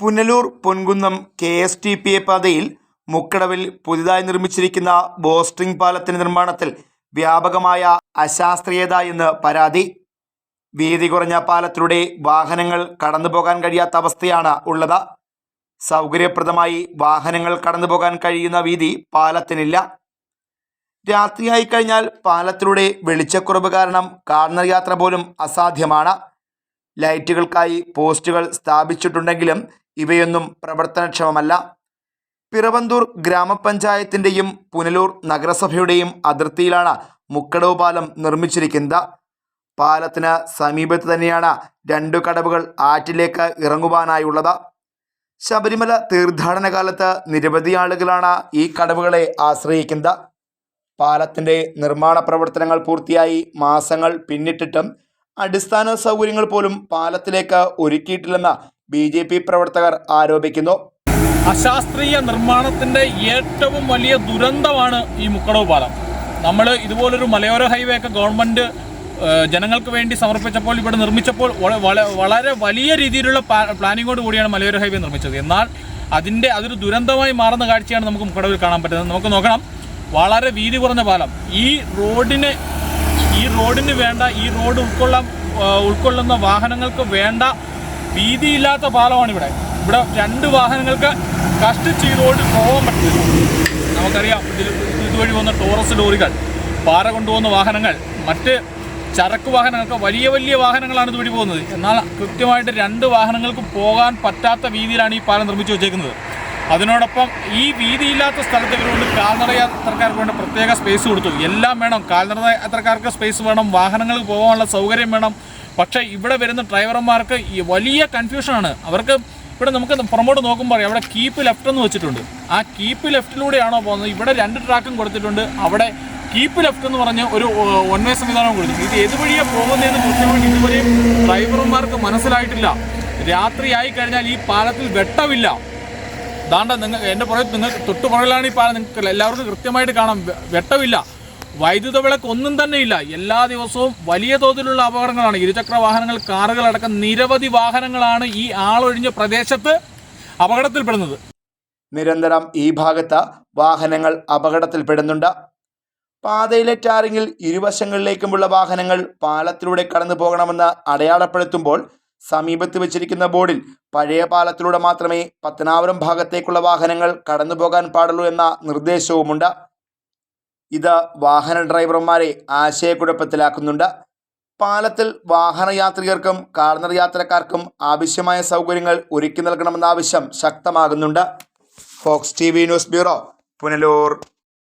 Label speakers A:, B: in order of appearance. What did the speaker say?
A: Punalur Ponkunnam K S T P A പാതയിൽ മുക്കടവിൽ പുതുതായി നിർമ്മിച്ചിരിക്കുന്ന ബോസ്ട്രിംഗ് പാലത്തിന്റെ നിർമ്മാണത്തിൽ വ്യാപകമായ അശാസ്ത്രീയത എന്ന് പരാതി. വീതി കുറഞ്ഞ പാലത്തിലൂടെ വാഹനങ്ങൾ കടന്നു പോകാൻ കഴിയാത്ത അവസ്ഥയാണ് ഉള്ളത്. സൗകര്യപ്രദമായി വാഹനങ്ങൾ കടന്നു പോകാൻ കഴിയുന്ന വീതി പാലത്തിനില്ല. രാത്രിയായി കഴിഞ്ഞാൽ പാലത്തിലൂടെ വെളിച്ചക്കുറവ് കാരണം കാർണർ യാത്ര പോലും അസാധ്യമാണ്. ലൈറ്റുകൾക്കായി പോസ്റ്റുകൾ സ്ഥാപിച്ചിട്ടുണ്ടെങ്കിലും ഇവയൊന്നും പ്രവർത്തനക്ഷമമല്ല. പിറവന്തൂർ ഗ്രാമപഞ്ചായത്തിന്റെയും പുനലൂർ നഗരസഭയുടെയും അതിർത്തിയിലാണ് മുക്കടവ് പാലം നിർമ്മിച്ചിരിക്കുന്നത്. പാലത്തിന് സമീപത്ത് തന്നെയാണ് രണ്ടു കടവുകൾ ആറ്റിലേക്ക് ഇറങ്ങുവാനായുള്ളത്. ശബരിമല തീർത്ഥാടന കാലത്ത് നിരവധി ആളുകളാണ് ഈ കടവുകളെ ആശ്രയിക്കുന്നത്. പാലത്തിന്റെ നിർമ്മാണ പ്രവർത്തനങ്ങൾ പൂർത്തിയായി മാസങ്ങൾ പിന്നിട്ടിട്ടും അടിസ്ഥാന സൗകര്യങ്ങൾ പോലും പാലത്തിലേക്ക് ഒരുക്കിയിട്ടില്ലെന്ന് ബി ജെ പി പ്രവർത്തകർ ആരോപിക്കുന്നു.
B: അശാസ്ത്രീയ നിർമ്മാണത്തിന്റെ ഏറ്റവും വലിയ ദുരന്തമാണ് ഈ മുക്കടവ് പാലം. നമ്മൾ ഇതുപോലൊരു മലയോര ഹൈവേ ഒക്കെ ഗവൺമെന്റ് ജനങ്ങൾക്ക് വേണ്ടി സമർപ്പിച്ചപ്പോൾ ഇവിടെ നിർമ്മിച്ചപ്പോൾ വള- വള- വളരെ വലിയ രീതിയിലുള്ള പ്ലാനിങ്ങോട് കൂടിയാണ് മലയോര ഹൈവേ നിർമ്മിച്ചത്. എന്നാൽ അതിന്റെ അതൊരു ദുരന്തമായി മാറുന്ന കാഴ്ചയാണ് നമുക്ക് മുക്കടവിൽ കാണാൻ പറ്റുന്നത്. നമുക്ക് നോക്കണം വളരെ വീതി കുറഞ്ഞ പാലം. ഈ റോഡിന് ഈ റോഡിന് വേണ്ട ഈ റോഡ് ഉൾക്കൊള്ളാൻ ഉൾക്കൊള്ളുന്ന വാഹനങ്ങൾക്ക് വേണ്ട വീതിയില്ലാത്ത പാലമാണ് ഇവിടെ. ഇവിടെ രണ്ട് വാഹനങ്ങൾക്ക് കഷ്ടിച്ച് ഈ പോകാൻ പറ്റില്ല. നമുക്കറിയാം ഇതിൽ ഇതുവഴി വന്ന ടോറസ് ലോറികൾ പാറ കൊണ്ടുപോകുന്ന വാഹനങ്ങൾ മറ്റ് ചരക്ക് വാഹനങ്ങൾക്ക് വലിയ വലിയ വാഹനങ്ങളാണ് ഇതുവഴി പോകുന്നത്. എന്നാൽ കൃത്യമായിട്ട് രണ്ട് വാഹനങ്ങൾക്ക് പോകാൻ പറ്റാത്ത വീതിയിലാണ് ഈ പാലം നിർമ്മിച്ചു വച്ചേക്കുന്നത്. അതിനോടൊപ്പം ഈ വീതിയില്ലാത്ത സ്ഥലത്ത് ഇവരുകൊണ്ട് കാൽനട യാത്രക്കാർക്ക് വേണ്ട പ്രത്യേക സ്പേസ് കൊടുത്തു. എല്ലാം വേണം. കാൽനട യാത്രക്കാർക്ക് സ്പേസ് വേണം. വാഹനങ്ങൾക്ക് പോകാനുള്ള സൗകര്യം വേണം. പക്ഷേ ഇവിടെ വരുന്ന ഡ്രൈവർമാർക്ക് ഈ വലിയ കൺഫ്യൂഷനാണ്. അവർക്ക് ഇവിടെ നമുക്ക് പുറമോട്ട് നോക്കുമ്പോൾ അവിടെ കീപ്പ് ലെഫ്റ്റ് എന്ന് വെച്ചിട്ടുണ്ട്. ആ കീപ്പ് ലെഫ്റ്റിലൂടെയാണോ പോകുന്നത്? ഇവിടെ രണ്ട് ട്രാക്കും കൊടുത്തിട്ടുണ്ട്. അവിടെ കീപ്പ് ലെഫ്റ്റ് എന്ന് പറഞ്ഞ് ഒരു വൺ വേ സംവിധാനം കൊടുത്തിട്ടുണ്ട്. ഇത് ഏത് വഴിയാണ് പോകുന്നതെന്ന് കൃത്യമായിട്ട് ഇതുവരെയും ഡ്രൈവർമാർക്ക് മനസ്സിലായിട്ടില്ല. രാത്രിയായി കഴിഞ്ഞാൽ ഈ പാലത്തിൽ വെട്ടമില്ല ദാണ്ട നിങ്ങൾ എന്റെ പുറത്ത് നിങ്ങൾ തൊട്ട് പുറകിലാണ് ഈ പാലം. നിങ്ങൾക്ക് എല്ലാവർക്കും കൃത്യമായിട്ട് കാണാം. വെട്ടമില്ല വൈദ്യുത വിളക്ക് ഒന്നും തന്നെ ഇല്ല. എല്ലാ ദിവസവും വലിയ തോതിലുള്ള അപകടങ്ങളാണ്. ഇരുചക്ര വാഹനങ്ങൾ കാറുകൾ അടക്കം നിരവധി വാഹനങ്ങളാണ് ഈ ആളൊഴിഞ്ഞ പ്രദേശത്ത് അപകടത്തിൽപ്പെടുന്നത്.
A: നിരന്തരം ഈ ഭാഗത്ത് വാഹനങ്ങൾ അപകടത്തിൽപ്പെടുന്നുണ്ട്. പാതയിലെ ടാറിങ്ങിൽ ഇരുവശങ്ങളിലേക്കുമുള്ള വാഹനങ്ങൾ പാലത്തിലൂടെ കടന്നു പോകണമെന്ന് അടയാളപ്പെടുത്തുമ്പോൾ സമീപത്ത് വെച്ചിരിക്കുന്ന ബോർഡിൽ പഴയ പാലത്തിലൂടെ മാത്രമേ പത്തനാപുരം ഭാഗത്തേക്കുള്ള വാഹനങ്ങൾ കടന്നു പോകാൻ പാടുള്ളൂ എന്ന നിർദ്ദേശവുമുണ്ട്. ഇത് വാഹന ഡ്രൈവർമാരെ ആശയക്കുഴപ്പത്തിലാക്കുന്നുണ്ട്. പാലത്തിൽ വാഹനയാത്രികർക്കും കാർണർ യാത്രക്കാർക്കും ആവശ്യമായ സൗകര്യങ്ങൾ ഒരുക്കി നൽകണമെന്ന ആവശ്യം ശക്തമാകുന്നുണ്ട്. Fox T news bureau Punalur.